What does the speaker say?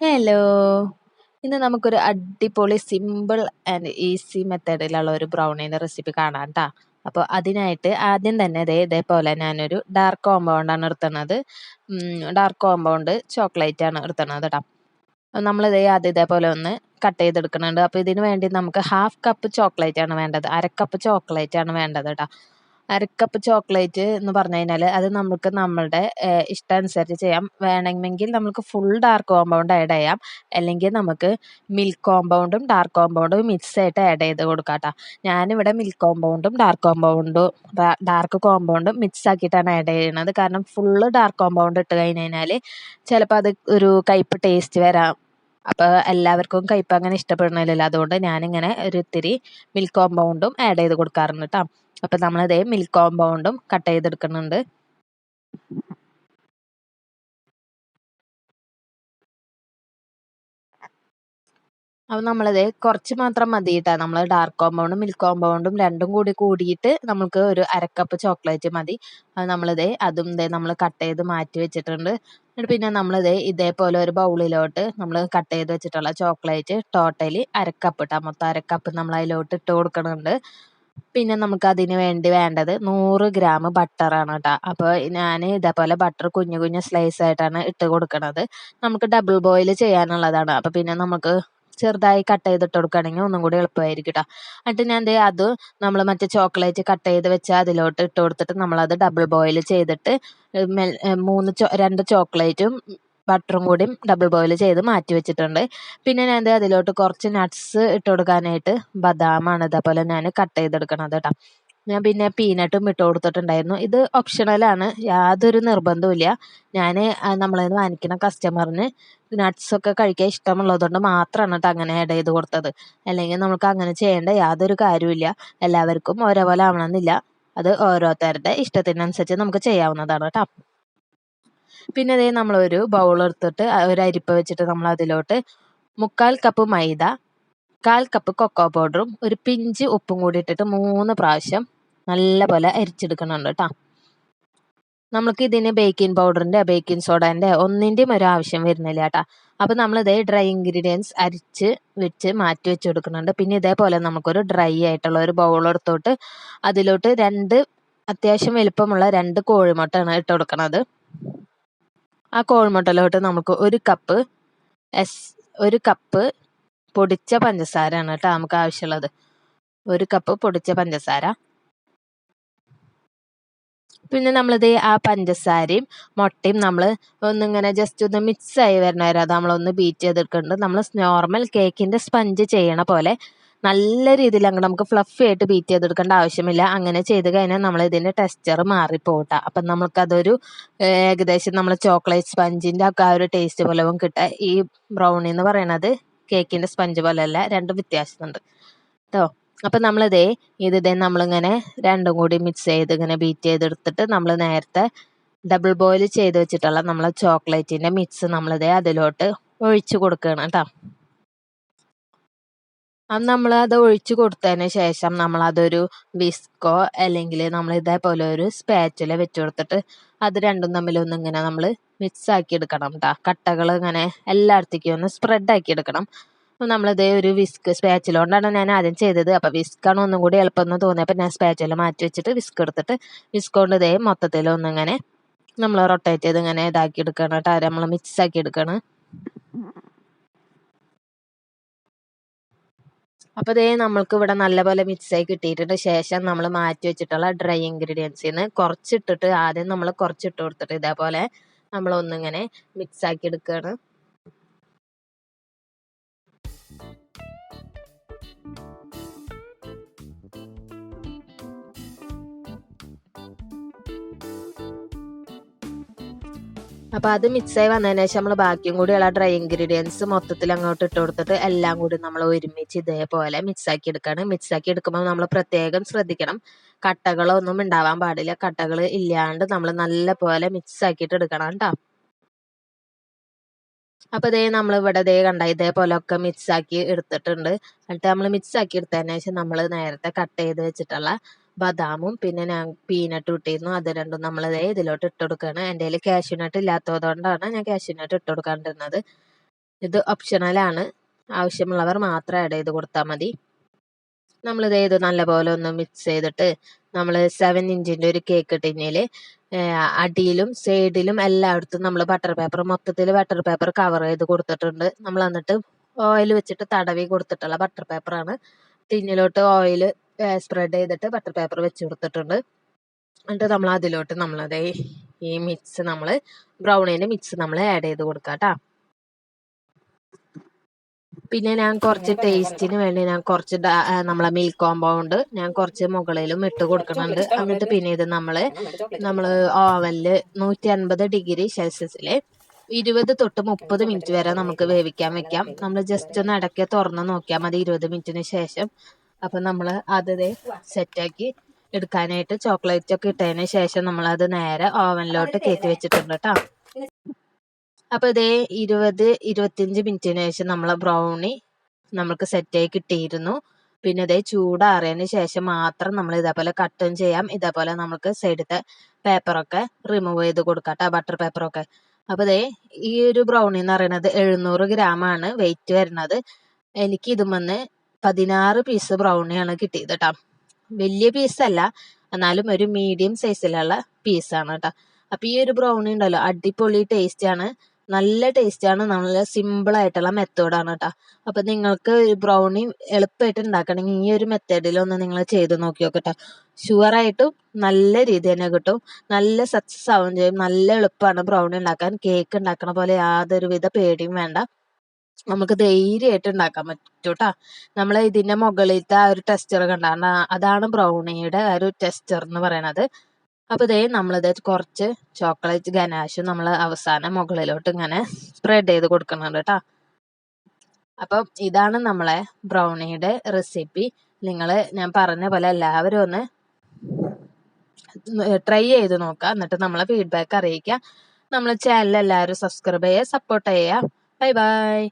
Hello ഇന്ന് നമുക്കൊരു അടിപൊളി സിമ്പിൾ ആൻഡ് ഈസി മെത്തേഡിലുള്ള ഒരു ബ്രൗണീന്റെ റെസിപ്പി കാണാം കേട്ടോ അപ്പോൾ അതിനായിട്ട് ആദ്യം തന്നെ ഇതേ ഇതേപോലെ ഞാനൊരു ഡാർക്ക് കോമ്പൗണ്ടാണ് എടുത്തുന്നത് ഡാർക്ക് കോമ്പൗണ്ട് ചോക്ലേറ്റ് ആണ് എടുത്തുന്നത് കേട്ടോ നമ്മളിതേ ആദ്യം ഇതേപോലെ ഒന്ന് കട്ട് ചെയ്തെടുക്കുന്നുണ്ട് അപ്പോൾ ഇതിന് വേണ്ടി നമുക്ക് ഹാഫ് കപ്പ് ചോക്ലേറ്റ് ആണ് വേണ്ടത്. അര കപ്പ് ചോക്ലേറ്റ് ആണ് വേണ്ടത് കേട്ടോ അരക്കപ്പ് ചോക്ലേറ്റ് എന്ന് പറഞ്ഞു കഴിഞ്ഞാൽ അത് നമുക്ക് നമ്മളുടെ ഇഷ്ടാനുസരിച്ച് ചെയ്യാം. വേണമെങ്കിൽ നമുക്ക് ഫുൾ ഡാർക്ക് കോമ്പൗണ്ട് ആഡ് ചെയ്യാം. അല്ലെങ്കിൽ നമുക്ക് മിൽക്ക് കോമ്പൗണ്ടും ഡാർക്ക് കോമ്പൗണ്ടും മിക്സ് ആയിട്ട് ആഡ് ചെയ്ത് കൊടുക്കാം കേട്ടോ ഞാനിവിടെ മിൽക്ക് കോമ്പൗണ്ടും ഡാർക്ക് കോമ്പൗണ്ടും ഡാർക്ക് കോമ്പൗണ്ടും മിക്സ് ആക്കിയിട്ടാണ് ആഡ് ചെയ്യുന്നത്. കാരണം ഫുള്ള് ഡാർക്ക് കോമ്പൗണ്ട് ഇട്ട് കഴിഞ്ഞ് കഴിഞ്ഞാൽ ചിലപ്പോൾ അത് ഒരു കയ്പ്പ് ടേസ്റ്റ് വരാം. അപ്പോൾ എല്ലാവർക്കും കയ്പ്പ് അങ്ങനെ ഇഷ്ടപ്പെടണമല്ലോ അതുകൊണ്ട് ഞാനിങ്ങനെ ഒരു ഇത്തിരി മിൽക്ക് കോമ്പൗണ്ടും ആഡ് ചെയ്ത് കൊടുക്കാറുണ്ട് കേട്ടോ അപ്പം നമ്മളിതേ മിൽക്ക് കോമ്പൗണ്ടും കട്ട് ചെയ്തെടുക്കുന്നുണ്ട്. അപ്പം നമ്മളിത് കുറച്ച് മാത്രം മതി കേട്ടോ നമ്മൾ ഡാർക്ക് കോമ്പൗണ്ടും മിൽക്ക് കോമ്പൗണ്ടും രണ്ടും കൂടി കൂടിയിട്ട് നമുക്ക് ഒരു അരക്കപ്പ് ചോക്ലേറ്റ് മതി. അത് നമ്മളിത് അതും ഇതേ നമ്മൾ കട്ട് ചെയ്ത് മാറ്റി വെച്ചിട്ടുണ്ട്. എന്നിട്ട് പിന്നെ നമ്മളിത് ഇതേപോലെ ഒരു ബൗളിലോട്ട് നമ്മൾ കട്ട് ചെയ്ത് വെച്ചിട്ടുള്ള ചോക്ലേറ്റ് ടോട്ടലി അരക്കപ്പ് ഇട്ടാൽ മൊത്തം അരക്കപ്പ് നമ്മൾ അതിലോട്ട് ഇട്ട് കൊടുക്കുന്നുണ്ട്. പിന്നെ നമുക്ക് അതിന് വേണ്ടി വേണ്ടത് നൂറ് ഗ്രാം ബട്ടറാണ് കേട്ടോ. അപ്പോൾ ഞാൻ ഇതേപോലെ ബട്ടർ കുഞ്ഞു കുഞ്ഞു സ്ലൈസ് ആയിട്ടാണ് ഇട്ട് കൊടുക്കുന്നത് നമുക്ക് ഡബിൾ ബോയിൽ ചെയ്യാനുള്ളതാണ്. അപ്പോൾ പിന്നെ നമുക്ക് ചെറുതായി കട്ട് ചെയ്തിട്ട് കൊടുക്കുകയാണെങ്കിൽ ഒന്നും കൂടി എളുപ്പമായിരിക്കും കേട്ടോ. എന്നിട്ട് ഞാൻ എന്തേ അത് നമ്മൾ മറ്റേ ചോക്ലേറ്റ് കട്ട് ചെയ്ത് വെച്ചാൽ അതിലോട്ട് ഇട്ട് കൊടുത്തിട്ട് നമ്മളത് ഡബിൾ ബോയിൽ ചെയ്തിട്ട് മൂന്ന് രണ്ട് ചോക്ലേറ്റും ബട്ടറും കൂടി ഡബിൾ ബോയിൽ ചെയ്ത് മാറ്റി വെച്ചിട്ടുണ്ട്. പിന്നെ ഞാൻ അതിലോട്ട് കുറച്ച് നട്ട്സ് ഇട്ട് കൊടുക്കാനായിട്ട് ബദാമാണ് ഇതേപോലെ ഞാൻ കട്ട് ചെയ്തെടുക്കണത് കേട്ടോ ഞാൻ പിന്നെ പീനട്ടും ഇട്ട് കൊടുത്തിട്ടുണ്ടായിരുന്നു. ഇത് ഓപ്ഷണലാണ് യാതൊരു നിർബന്ധവുമില്ല ഞാൻ നമ്മളിൽ നിന്ന് വാങ്ങിക്കുന്ന കസ്റ്റമറിന് നട്ട്സൊക്കെ കഴിക്കാൻ ഇഷ്ടമുള്ളതുകൊണ്ട് മാത്രമാണ് കേട്ടോ അങ്ങനെ ആഡ് ചെയ്ത് കൊടുത്തത്. അല്ലെങ്കിൽ നമുക്ക് അങ്ങനെ ചെയ്യേണ്ട യാതൊരു കാര്യമില്ല എല്ലാവർക്കും ഒരേപോലെ ആവണമെന്നില്ല. അത് ഓരോരുത്തരുടെ ഇഷ്ടത്തിനനുസരിച്ച് നമുക്ക് ചെയ്യാവുന്നതാണ് കേട്ടോ പിന്നെ അതേ നമ്മളൊരു ബൗൾ എടുത്തിട്ട് ഒരു അരിപ്പ വെച്ചിട്ട് നമ്മൾ അതിലോട്ട് മുക്കാൽ കപ്പ് മൈദ കാൽ കപ്പ് കൊക്കോ പൗഡറും ഒരു പിഞ്ച് ഉപ്പും കൂടി ഇട്ടിട്ട് മൂന്ന് പ്രാവശ്യം നല്ലപോലെ അരിച്ചെടുക്കുന്നുണ്ട് കേട്ടോ നമുക്ക് ഇതിന് ബേക്കിംഗ് പൗഡറിന്റെ ബേക്കിംഗ് സോഡേന്റെ ഒന്നിന്റെയും ഒരു ആവശ്യം വരുന്നില്ല കേട്ടോ അപ്പോൾ നമ്മളിതേ ഡ്രൈ ഇൻഗ്രീഡിയൻസ് അരിച്ച് വെച്ച് മാറ്റി വെച്ച് കൊടുക്കുന്നുണ്ട് പിന്നെ ഇതേപോലെ നമുക്കൊരു ഡ്രൈ ആയിട്ടുള്ള ഒരു ബൗൾ എടുത്തോട്ട് അതിലോട്ട് രണ്ട് അത്യാവശ്യം വലുപ്പമുള്ള രണ്ട് കോഴിമുട്ടയാണ് ഇട്ട് കൊടുക്കുന്നത് ആ കോഴിമുട്ടയിലോട്ട് നമുക്ക് ഒരു കപ്പ് എസ് ഒരു കപ്പ് പൊടിച്ച പഞ്ചസാരയാണ് കേട്ടോ നമുക്ക് ആവശ്യമുള്ളത്. ഒരു കപ്പ് പൊടിച്ച പഞ്ചസാര. പിന്നെ നമ്മളിത് ആ പഞ്ചസാരയും മുട്ടയും നമ്മൾ ഒന്നിങ്ങനെ ജസ്റ്റ് ഒന്ന് മിക്സ് ആയി വരണ വരെ അത് നമ്മളൊന്ന് ബീറ്റ് ചെയ്തെടുക്കുന്നുണ്ട് നമ്മൾ നോർമൽ കേക്കിന്റെ സ്പഞ്ച് ചെയ്യണ പോലെ നല്ല രീതിയിൽ അങ്ങ് നമുക്ക് ഫ്ലഫി ആയിട്ട് ബീറ്റ് ചെയ്തെടുക്കേണ്ട ആവശ്യമില്ല. അങ്ങനെ ചെയ്ത് കഴിഞ്ഞാൽ നമ്മൾ ഇതിന്റെ ടെക്സ്ചർ മാറിപ്പോട്ടെ. അപ്പം നമുക്കതൊരു ഏകദേശം നമ്മൾ ചോക്ലേറ്റ് സ്പഞ്ചിന്റെ ഒക്കെ ആ ഒരു ടേസ്റ്റ് പോലെ കിട്ടുക ഈ ബ്രൗണി എന്ന് പറയണത് കേക്കിന്റെ സ്പഞ്ച് പോലെയല്ല രണ്ടും വ്യത്യാസമുണ്ട്. കേട്ടോ അപ്പം നമ്മളിതേ ഇതേ നമ്മളിങ്ങനെ രണ്ടും കൂടി മിക്സ് ചെയ്ത് ഇങ്ങനെ ബീറ്റ് ചെയ്തെടുത്തിട്ട് നമ്മൾ നേരത്തെ ഡബിൾ ബോയിൽ ചെയ്ത് വെച്ചിട്ടുള്ള നമ്മളെ ചോക്ലേറ്റിന്റെ മിക്സ് നമ്മളിതേ അതിലോട്ട് ഒഴിച്ച് കൊടുക്കുകയാണ് കേട്ടോ അത് നമ്മൾ അത് ഒഴിച്ച് കൊടുത്തതിന് ശേഷം നമ്മൾ അതൊരു വിസ്കോ അല്ലെങ്കിൽ നമ്മൾ ഇതേപോലെ ഒരു സ്പാച്ചില വെച്ച് കൊടുത്തിട്ട് അത് രണ്ടും ഇങ്ങനെ നമ്മൾ മിക്സ് ആക്കി എടുക്കണം കേട്ടോ കട്ടകൾ ഇങ്ങനെ എല്ലായിടത്തേക്കും ഒന്ന് സ്പ്രെഡ് ആക്കി എടുക്കണം. അപ്പോൾ നമ്മളിതേ ഒരു വിസ്ക് സ്പാച്ചില കൊണ്ടാണ് ഞാൻ ആദ്യം ചെയ്തത്. അപ്പോൾ വിസ്കാണ് ഒന്നും കൂടി എളുപ്പം എന്ന് തോന്നിയപ്പോൾ ഞാൻ സ്പാച്ചില മാറ്റി വെച്ചിട്ട് വിസ്ക് എടുത്തിട്ട് വിസ്ക് കൊണ്ട് ഇതേ മൊത്തത്തിൽ ഒന്നിങ്ങനെ നമ്മൾ റൊട്ടേറ്റ് ചെയ്ത് ഇങ്ങനെ ഇതാക്കി എടുക്കണം കേട്ടോ നമ്മൾ മിക്സ് ആക്കി എടുക്കണം. അപ്പോൾ ഇതേ നമ്മൾക്ക് ഇവിടെ നല്ലപോലെ മിക്സ് ആയി കിട്ടിയിട്ടുണ്ട്. ശേഷം നമ്മൾ മാറ്റി വെച്ചിട്ടുള്ള ഡ്രൈ ഇൻഗ്രീഡിയൻസിൽ നിന്ന് കുറച്ചിട്ടിട്ട് ആദ്യം നമ്മൾ കുറച്ചിട്ട് കൊടുത്തിട്ട് ഇതേപോലെ നമ്മൾ ഒന്നിങ്ങനെ മിക്സ് ആക്കി എടുക്കുകയാണ് അപ്പോൾ അത് മിക്സായി വന്നതിന് ശേഷം നമ്മൾ ബാക്കിയും കൂടിയുള്ള ഡ്രൈ ഇൻഗ്രീഡിയൻസ് മൊത്തത്തിൽ അങ്ങോട്ട് ഇട്ട് കൊടുത്തിട്ട് എല്ലാം കൂടി നമ്മൾ ഒരുമിച്ച് ഇതേപോലെ മിക്സാക്കി എടുക്കണം. മിക്സാക്കി എടുക്കുമ്പോൾ നമ്മൾ പ്രത്യേകം ശ്രദ്ധിക്കണം. കട്ടകളൊന്നും ഉണ്ടാവാൻ പാടില്ല. കട്ടകൾ ഇല്ലാണ്ട് നമ്മൾ നല്ല പോലെ മിക്സ് ആക്കിയിട്ട് എടുക്കണം കേട്ടോ അപ്പോൾ ഇതേ നമ്മൾ ഇവിടെ ഇതേ കണ്ട ഇതേപോലെ ഒക്കെ മിക്സ് ആക്കി എടുത്തിട്ടുണ്ട്. എന്നിട്ട് നമ്മൾ മിക്സ് ആക്കി എടുത്തതിന് ശേഷം നമ്മൾ നേരത്തെ കട്ട് ചെയ്ത് വെച്ചിട്ടുള്ള ബദാമും പിന്നെ ഞാൻ പീനട്ട് ഇട്ടിരുന്നു. അത് രണ്ടും നമ്മൾ ഇതിലോട്ട് ഇട്ട് കൊടുക്കുകയാണ് എന്റെ കയ്യിൽ ക്യാഷ്യൂനട്ട് ഇല്ലാത്തതുകൊണ്ടാണ് ഞാൻ ക്യാഷ്യൂനട്ട് ഇട്ട് കൊടുക്കാണ്ടിരുന്നത്. ഇത് ഓപ്ഷണലാണ് ആവശ്യമുള്ളവർ മാത്രം ആഡ് ചെയ്ത് കൊടുത്താൽ മതി. നമ്മളിത് ഇത് നല്ലപോലെ ഒന്ന് മിക്സ് ചെയ്തിട്ട് നമ്മൾ സെവൻ ഇഞ്ചിന്റെ ഒരു കേക്ക് ടിന്നിൽ അടിയിലും സൈഡിലും എല്ലായിടത്തും നമ്മൾ ബട്ടർ പേപ്പർ മൊത്തത്തിൽ ബട്ടർ പേപ്പർ കവർ ചെയ്ത് കൊടുത്തിട്ടുണ്ട്. നമ്മൾ എന്നിട്ട് ഓയിൽ വെച്ചിട്ട് തടവി കൊടുത്തിട്ടുള്ള ബട്ടർ പേപ്പറാണ് ടിന്നിലോട്ട് ഓയിൽ സ്പ്രെഡ് ചെയ്തിട്ട് ബട്ടർ പേപ്പർ വെച്ച് കൊടുത്തിട്ടുണ്ട്. എന്നിട്ട് നമ്മൾ അതിലോട്ട് നമ്മളത് ഈ മിക്സ് നമ്മൾ ബ്രൗണിന്റെ മിക്സ് നമ്മൾ ആഡ് ചെയ്ത് കൊടുക്കാം കേട്ടോ പിന്നെ ഞാൻ കുറച്ച് ടേസ്റ്റിന് വേണ്ടി ഞാൻ കുറച്ച് നമ്മളെ മിൽക്ക് കോമ്പൗണ്ട് ഞാൻ കുറച്ച് മുകളിലും ഇട്ട് കൊടുക്കുന്നുണ്ട് എന്നിട്ട് പിന്നെ ഇത് നമ്മൾ നമ്മൾ ഓവനിൽ നൂറ്റി അൻപത് ഡിഗ്രി സെൽഷ്യസിൽ ഇരുപത് തൊട്ട് മുപ്പത് മിനിറ്റ് വരെ നമുക്ക് വേവിക്കാൻ വെക്കാം. നമ്മൾ ജസ്റ്റ് ഒന്ന് ഇടയ്ക്ക് തുറന്ന് നോക്കിയാൽ മതി. ഇരുപത് മിനിറ്റിന് ശേഷം അപ്പം നമ്മൾ അതേ സെറ്റാക്കി എടുക്കാനായിട്ട് ചോക്ലേറ്റ് ഒക്കെ ഇട്ടതിന് ശേഷം നമ്മൾ അത് നേരെ ഓവനിലോട്ട് കയറ്റി വെച്ചിട്ടുണ്ട് കേട്ടോ. അപ്പോൾ ഇതേ ഇരുപത് ഇരുപത്തിയഞ്ച് മിനിറ്റിന് ശേഷം നമ്മളെ ബ്രൗണി നമ്മൾക്ക് സെറ്റായി കിട്ടിയിരുന്നു. പിന്നെ ഇതേ ചൂടാറിയതിന് ശേഷം മാത്രം നമ്മൾ ഇതേപോലെ കട്ടും ചെയ്യാം. ഇതേപോലെ നമ്മൾക്ക് സൈഡത്തെ പേപ്പറൊക്കെ റിമൂവ് ചെയ്ത് കൊടുക്കാം കേട്ടോ ബട്ടർ പേപ്പറൊക്കെ അപ്പോൾ ഇതേ ഈ ഒരു ബ്രൗണി എന്ന് പറയുന്നത് എഴുന്നൂറ് ഗ്രാമാണ് വെയിറ്റ് വരുന്നത്. എനിക്ക് ഇതുമെന്ന് പതിനാറ് പീസ് ബ്രൗണിയാണ് കിട്ടിയത് കേട്ടോ വലിയ പീസല്ല എന്നാലും ഒരു മീഡിയം സൈസിലുള്ള പീസാണ് കേട്ടോ അപ്പോൾ ഈ ഒരു ബ്രൗണി ഉണ്ടല്ലോ അടിപൊളി ടേസ്റ്റ് ആണ് നല്ല ടേസ്റ്റ് ആണ് നല്ല സിമ്പിൾ ആയിട്ടുള്ള മെത്തേഡാണ് കേട്ടോ അപ്പൊ നിങ്ങൾക്ക് ബ്രൗണി എളുപ്പമായിട്ട് ഉണ്ടാക്കണമെങ്കിൽ ഈ ഒരു മെത്തേഡിൽ ഒന്ന് നിങ്ങൾ ചെയ്ത് നോക്കി നോക്കട്ടോ ഷുവർ ആയിട്ടും നല്ല രീതി തന്നെ കിട്ടും. നല്ല സക്സസ് ആവുകയും ചെയ്യും. നല്ല എളുപ്പമാണ് ബ്രൗണി ഉണ്ടാക്കാൻ. കേക്ക് ഉണ്ടാക്കണ പോലെ യാതൊരു വിധ പേടിയും വേണ്ട. നമുക്ക് ധൈര്യമായിട്ട് ഉണ്ടാക്കാൻ പറ്റും കേട്ടോ നമ്മൾ മുകളിലത്തെ ആ ഒരു ടെക്സ്ചർ കണ്ടാണ് അതാണ് ബ്രൗണിയുടെ ആ ഒരു ടെക്സ്ചർ എന്ന് പറയണത്. അപ്പോൾ ഇതേ നമ്മളിത് കുറച്ച് ചോക്ലേറ്റ് ഗനാഷ് നമ്മൾ അവസാനം മുകളിലോട്ട് ഇങ്ങനെ സ്പ്രെഡ് ചെയ്ത് കൊടുക്കുന്നുണ്ട് കേട്ടോ. അപ്പം ഇതാണ് നമ്മളെ ബ്രൗണിയുടെ റെസിപ്പി നിങ്ങൾ ഞാൻ പറഞ്ഞ പോലെ എല്ലാവരും ഒന്ന് ട്രൈ ചെയ്ത് നോക്കുക എന്നിട്ട് നമ്മളെ ഫീഡ്ബാക്ക് അറിയിക്കുക നമ്മളെ ചാനൽ എല്ലാവരും സബ്സ്ക്രൈബ് ചെയ്യുക സപ്പോർട്ട് ചെയ്യുക. Bye bye